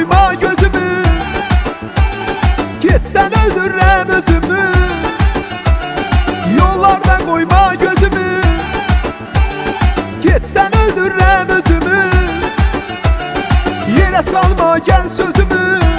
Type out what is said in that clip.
koyma gözümü. Gitsen öldürürüm özümü. Yollarda koyma gözümü. Gitsen öldürürüm özümü. Yere salma gel sözümü.